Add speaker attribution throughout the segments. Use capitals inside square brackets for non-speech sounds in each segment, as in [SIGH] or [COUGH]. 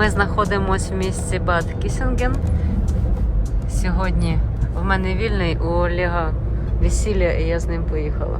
Speaker 1: Ми знаходимося в місті Бад Кісінген. Сьогодні в мене вільний у Олега весілля, і я з ним поїхала.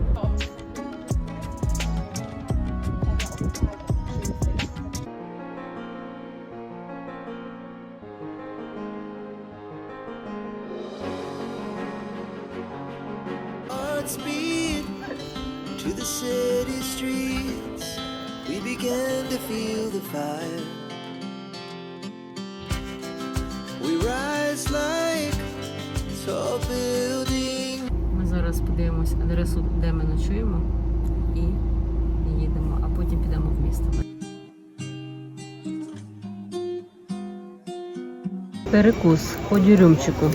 Speaker 1: Зараз подивимось адресу, де ми ночуємо, і їдемо, а потім підемо в місто. Перекус по дюрюмчику.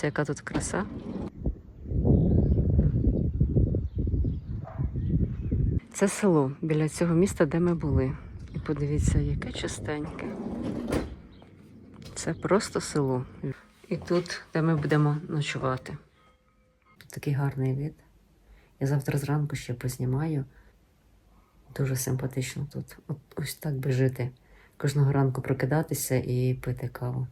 Speaker 1: Дивіться, яка тут краса. Це село біля цього міста, де ми були. І подивіться, яке чистеньке. Це просто село. І тут, де ми будемо ночувати. Тут такий гарний вид. Я завтра зранку ще познімаю. Дуже симпатично тут. От ось так би жити. Кожного ранку прокидатися і пити каву.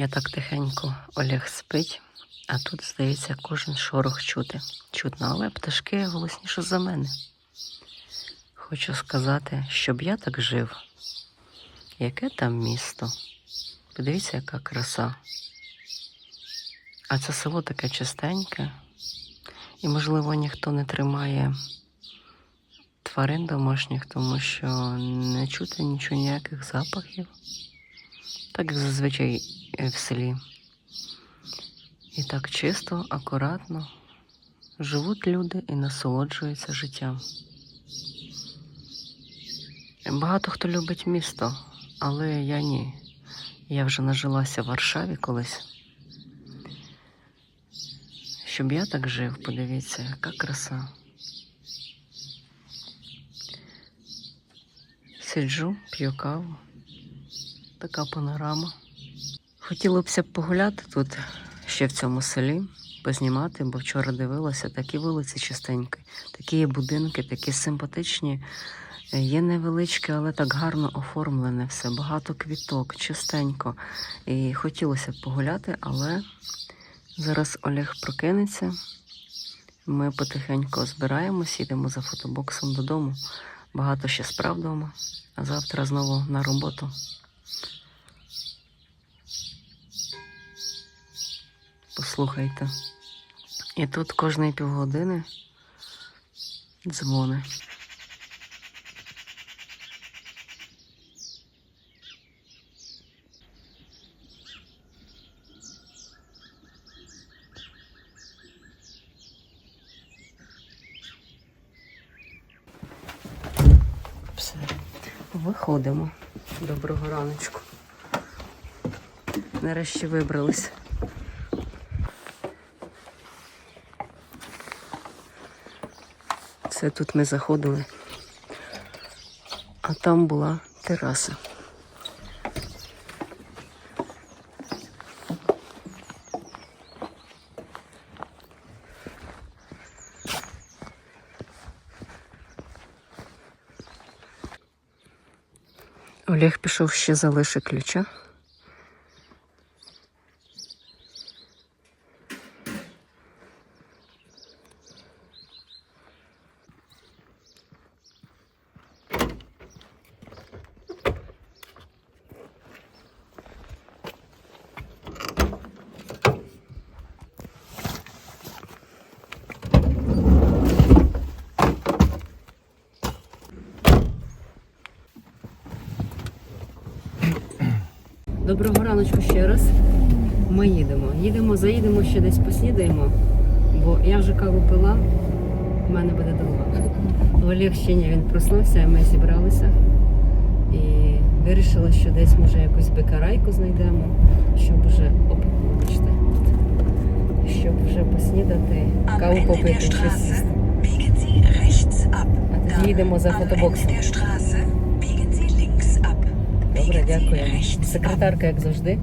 Speaker 1: Я так тихенько Олег спить, а тут, здається, кожен шорох чути. Чутно, але пташки голосніше за мене. Хочу сказати, щоб я так жив. Яке там місто? Подивіться, яка краса. А це село таке чистеньке, і, можливо, ніхто не тримає тварин домашніх, тому що не чути нічого ніяких запахів так зазвичай е, в селі. І так чисто, акуратно живуть люди і насолоджуються життям. Багато хто любить місто, але я ні. Я вже нажилася в Варшаві колись. Щоб я так жив, подивіться, яка краса. Сиджу, п'ю каву така панорама. Хотілося б погуляти тут ще в цьому селі, познімати, бо вчора дивилася, такі вулиці чистенькі, такі будинки, такі симпатичні. Є невеличке, але так гарно оформлене все, багато квіток, чистенько. І хотілося б погуляти, але зараз Олег прокинеться. Ми потихеньку збираємось, їдемо за фотобоксом додому. Багато ще справ вдома, а завтра знову на роботу. Послухайте. І тут кожної півгодини дзвони. Все, виходимо. Доброго раночку. Нарешті вибрались. Це тут ми заходили. А там була тераса. Олег пішов ще залишив ключа. Доброго раночку ще раз. Ми їдемо. Їдемо, заїдемо ще десь поснідаємо, бо я вже каву пила, в мене буде довго. Олег ще ні, він проснувся, ми зібралися і вирішили, що десь може якусь бекарайку знайдемо, щоб вже оп, щоб вже поснідати, каву попити, щось їдемо за фотобоксом. Добре,
Speaker 2: ab.
Speaker 1: Секретарка, як завжди.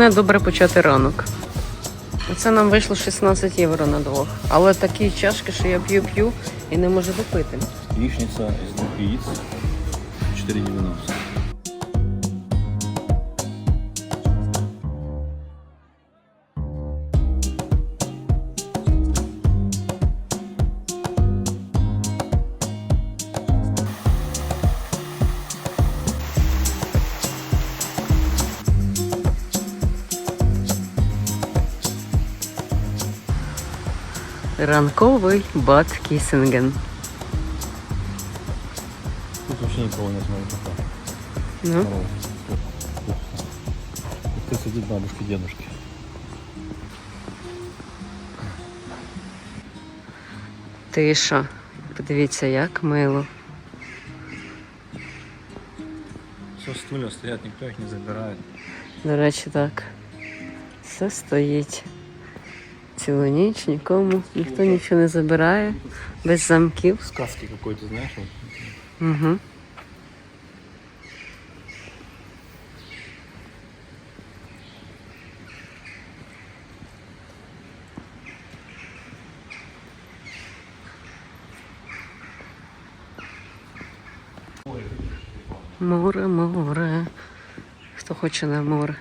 Speaker 1: Головне добре почати ранок. Це нам вийшло 16 євро на двох. Але такі чашки, що я п'ю-п'ю і не можу допити.
Speaker 3: Яичница из двух яиц 4,90.
Speaker 1: Ранковий бат Кісінген.
Speaker 3: Тут вообще никого нет, смотри, пока.
Speaker 1: Ну.
Speaker 3: Тут, тут. Тут сидят бабушки, дедушки.
Speaker 1: тиша. Подивіться, як мило.
Speaker 3: Все стулья стоят, никто их не забирает.
Speaker 1: До речі, так. Все стоїть. Цілу ніч нікому, ніхто нічого не забирає, без замків.
Speaker 3: Сказки какой-то, вот.
Speaker 1: Угу. Море, море. Хто хоче на море?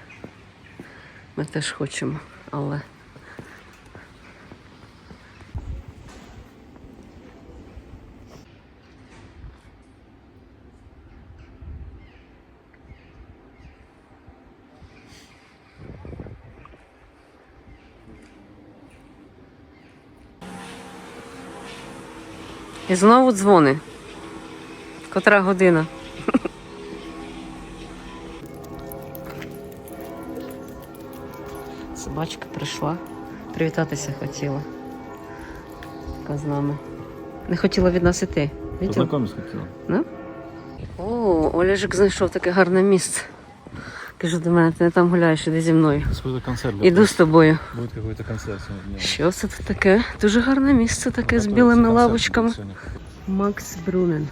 Speaker 1: Ми теж хочемо, але. І знову дзвони. Котра година? Собачка прийшла. Привітатися хотіла. Яка з нами. Не хотіла від нас іти. Видів?
Speaker 3: Познакомиться хотела.
Speaker 1: Ну? О, Олежик знайшов таке гарне місце. Кажу до мене, ти не там гуляєш, іди зі мною.
Speaker 3: Концерт.
Speaker 1: Іду з тобою.
Speaker 3: Буде какой-то концерт сьогодні.
Speaker 1: Що це тут таке? Дуже гарне місце таке з білими лавочками. Макс Брунен.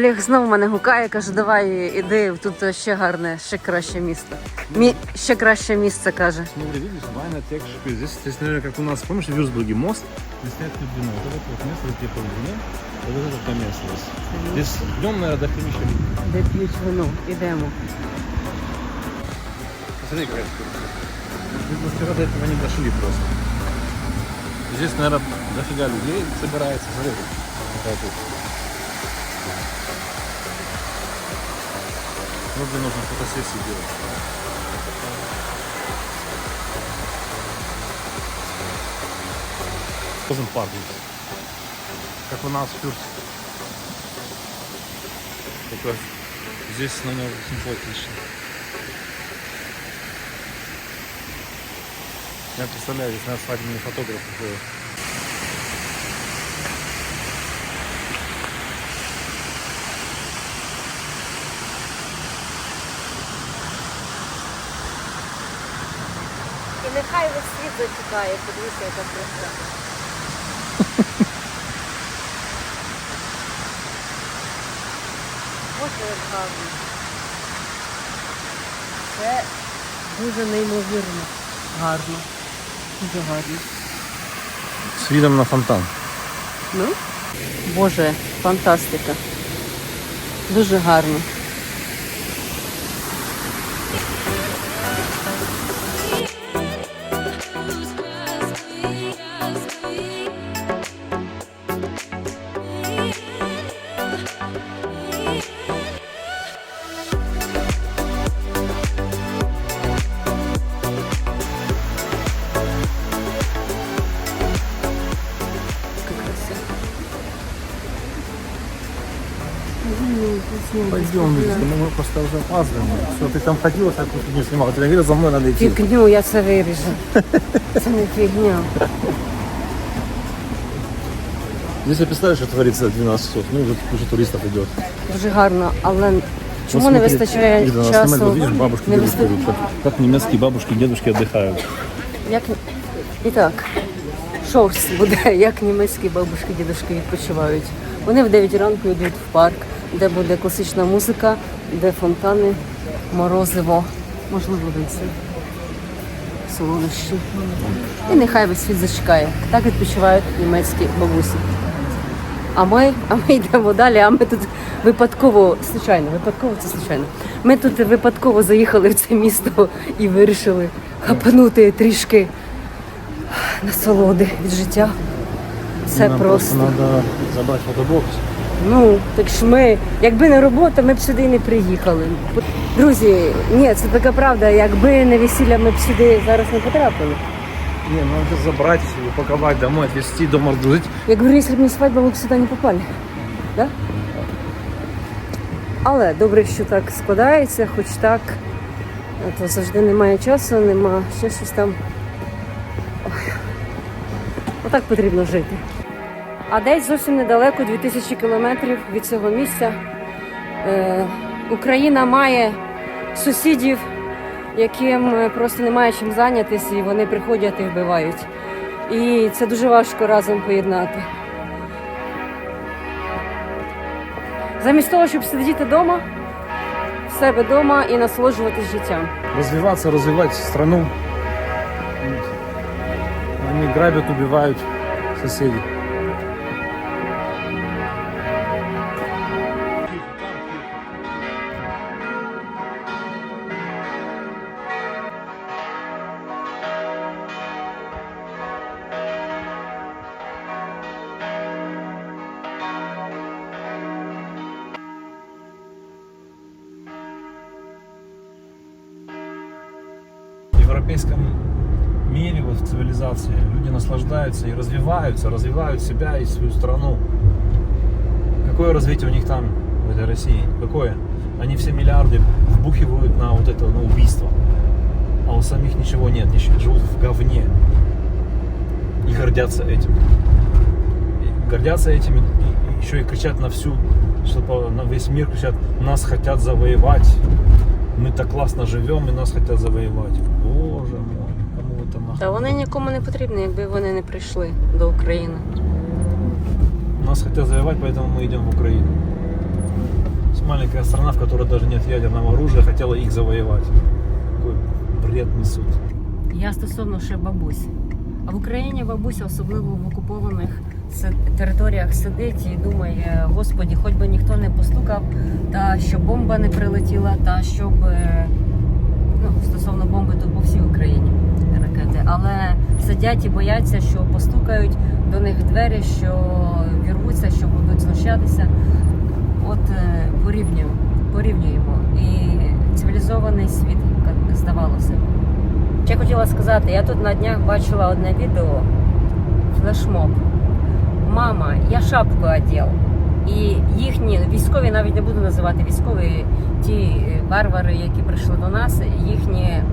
Speaker 1: Олег знову мене гукає, каже, давай іди, тут ще гарне, ще краще місто. Мі... Ще краще місце каже.
Speaker 3: Смотри, видишь, Вайна Текшпи. Здесь, здесь, наверное, как у нас, помнишь, в Вюрсбурге мост? Здесь нет глубины. Вот это вот место, где по глубине, вот это вот место здесь. Здесь днем, наверное, до химича.
Speaker 1: Де п'ють вино, ідемо.
Speaker 3: Посмотри, какая экскурсия. Мы бы вчера до этого не дошли просто. Здесь, наверное, дофига людей собирается. Смотри, какая тут. Где нужно фотосессии делать. Должен парк. Как у нас в Фюрсе. Только здесь на нем симпатично. Я представляю, здесь надо свадебный фотограф. такой.
Speaker 1: Світ зачекає, подивися, яка краса. Боже, як гарно. Це дуже неймовірно. Гарно. Дуже гарно.
Speaker 3: С видом на фонтан.
Speaker 1: Ну? Боже, фантастика. Дуже гарно.
Speaker 3: Пойдем, мы просто уже опаздываем. Все, ты там ходила, так вот не снимала. Ты говорила, за мной надо идти.
Speaker 1: Фігню, я це виріжу. Це не фігня.
Speaker 3: Здесь я представляю, что творится 12 часов. Ну, уже куча туристов идет.
Speaker 1: Дуже гарно, але чому
Speaker 3: Вот
Speaker 1: не
Speaker 3: смотри,
Speaker 1: вистачає
Speaker 3: Лида, нас
Speaker 1: часу?
Speaker 3: снимают, вот видишь, бабушки,
Speaker 1: Не
Speaker 3: дедушки
Speaker 1: виста-
Speaker 3: идут. Как, как немецкие бабушки, дедушки отдыхают.
Speaker 1: Як... І так, шоу буде, як німецькі бабушки, дідушки відпочивають. Вони в 9 ранку йдуть в парк, де буде класична музика, де фонтани, морозиво, можливо, винці, солодощі. І нехай весь світ зачекає. Так відпочивають німецькі бабусі. А ми, а ми йдемо далі, а ми тут випадково, случайно, випадково це случайно. Ми тут випадково заїхали в це місто і вирішили хапанути трішки насолоди від життя. Це
Speaker 3: Нам
Speaker 1: просто.
Speaker 3: надо забрать фотобокс.
Speaker 1: Ну, так ж ми, якби не робота, ми б сюди не приїхали. Друзі, ні, це така правда. Якби не весілля, ми б сюди зараз не потрапили.
Speaker 3: Не, ну надо забрать, упаковать домой, отвезти, дома разгрузить.
Speaker 1: Я говорю, якщо б не свадьба, ви б сюди не попали. Да? Але добре, що так складається, хоч так. А то завжди немає часу, нема ще щось там. Ой. Отак потрібно жити. А десь зовсім недалеко, 2000 кілометрів від цього місця, Е, Україна має сусідів, яким е, просто немає чим зайнятися, і вони приходять і вбивають. І це дуже важко разом поєднати. Замість того, щоб сидіти вдома, в себе вдома і насолоджуватись життям.
Speaker 3: Развиваться, развивать страну. Они грабят, убивают соседей. Наслаждаются и развиваются, развивают себя и свою страну. Какое развитие у них там, в этой России? Какое? Они все миллиарды вбухивают на вот это, на убийство. А у самих ничего нет, они живут в говне. И гордятся этим. И гордятся этим и, еще и кричат на всю, что на весь мир кричат, нас хотят завоевать. Мы так классно живем и нас хотят завоевать. Боже мой, кому это нахуй?
Speaker 1: Та вони нікому не потрібні, якби вони не прийшли до України.
Speaker 3: Нас хотят завоевать, поэтому мы идем в Украину. Есть маленькая страна, в которой даже нет ядерного оружия, хотела их завоевать. Какой бред несут.
Speaker 1: Я стосовно ще бабусь. А в Україні бабуся, особливо в окупованих си- територіях, сидить і думає: Господі, хоч би ніхто не постукав, та щоб бомба не прилетіла, та щоб е, ну, стосовно бомби, то по всій Україні ракети. Але сидять і бояться, що постукають до них двері, що вірвуться, що будуть знущатися. От е, порівнюємо. І цивілізований світ, здавалося. Ще хотіла сказати, я тут на днях бачила одне відео флешмоб. Мама, я шапку одел. І їхні військові, навіть не буду називати військові, ті е, варвари, які прийшли до нас, їхні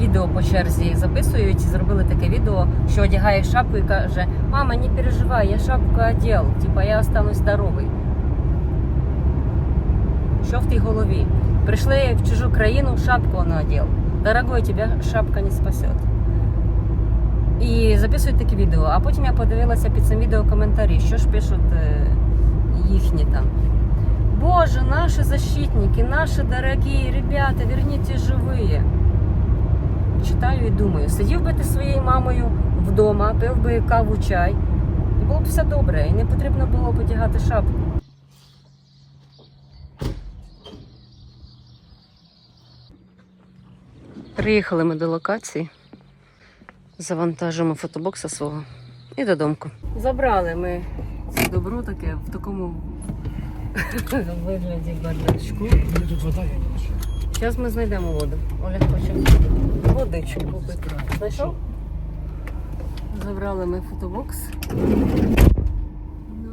Speaker 1: відео по черзі записують. Зробили таке відео, що одягає шапку і каже: Мама, не переживай, я шапку одел, типа я останусь здоровий. Що в тій голові? Прийшли в чужу країну, шапку он одел. Дорогой, тебя шапка не спасет. І записують такі відео. А потім я подивилася під цим відео коментарі, що ж пишуть е, їхні там. Боже, наші защитники, наші дорогі ребята, верніться живі. Читаю і думаю, сидів би ти своєю мамою вдома, пив би каву, чай, і було б все добре, і не потрібно було б одягати шапку. Приїхали ми до локації, завантажимо фотобокса свого і додому. Забрали ми це добро таке в такому [LAUGHS] вигляді бардачку.
Speaker 3: Тут вода, я не нашел.
Speaker 1: Зараз ми знайдемо воду. Оля хоче водичку купити. Знайшов? Забрали ми фотобокс. Ну.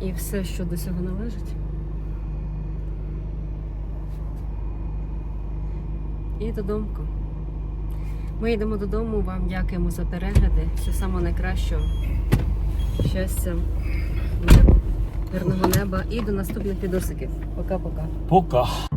Speaker 1: І все, що до цього належить. І додому. Ми йдемо додому. Вам дякуємо за перегляди. Всього найкращого. Щастя, неба, мирного неба і до наступних відосиків. Пока-пока.
Speaker 3: Пока.